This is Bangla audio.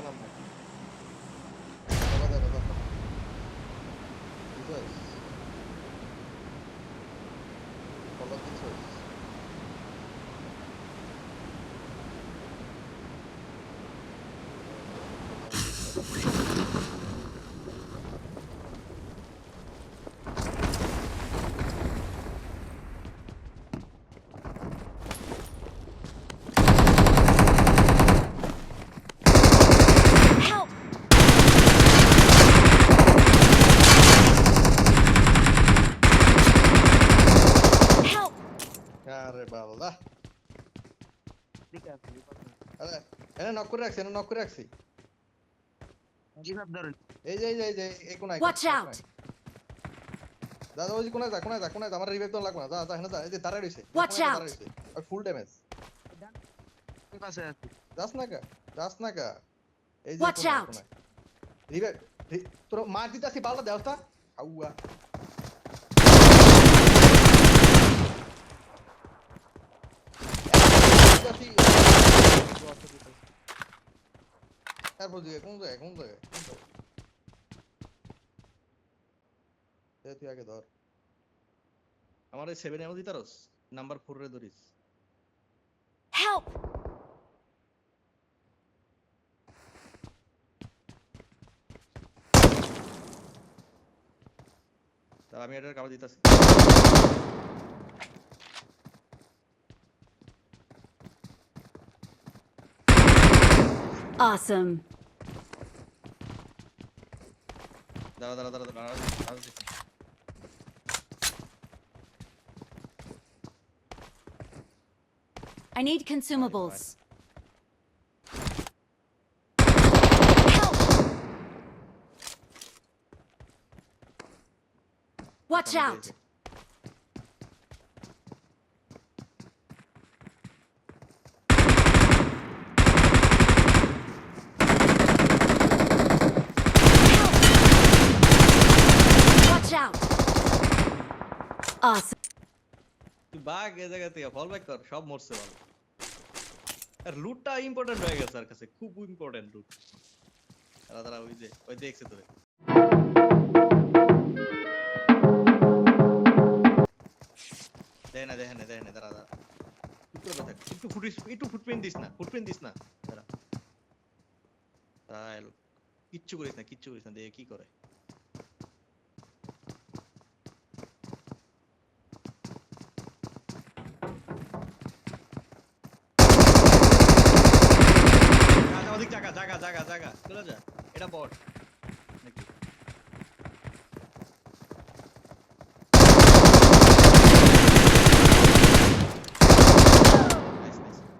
yakalanma. Kapat kapat kapat. Buradayız. Kapatırsayız. Thank you. আরে বাবা ঠিক আছে বিপদ নেই। আরে এনে নক করে রাখছি এনে নক করে রাখছি জিহাদ ধরেন এই যে এই যে এই যে এই কোনায় Watch কোনায়, দাদা ওই কোনায় যা কোনায় যা কোনায় যা আমার রিভাইভ তো লাগবে না যা যা হেনা যা এই যে দাঁড়ায় রইছে Watch out! আর ফুল ড্যামেজ যাস না কা যাস না কা এই যে Watch out! রিভাইভ তোর মার দিতাছি বালটা দেওস্তা আউয়া তারপর দিকে কোন জায়গায় কোন জায়গায় তুই আগে ধর আমার এই সেভেন এমন দিতারস নাম্বার ফোর রে ধরিস! আমি এটার কাবা দিতাছি Awesome. I need consumables. Help! Watch out! Awesome. একটু ফুটিস দিস না ফুটপ্রিন্ট দিস না। দাঁড়া। দাঁড়া। কিচ্ছু করিস না, কিচ্ছু করিস না, দেখে কি করে জাগা ওদিক জাগা জাগা জাগা চলে যা। এটা বট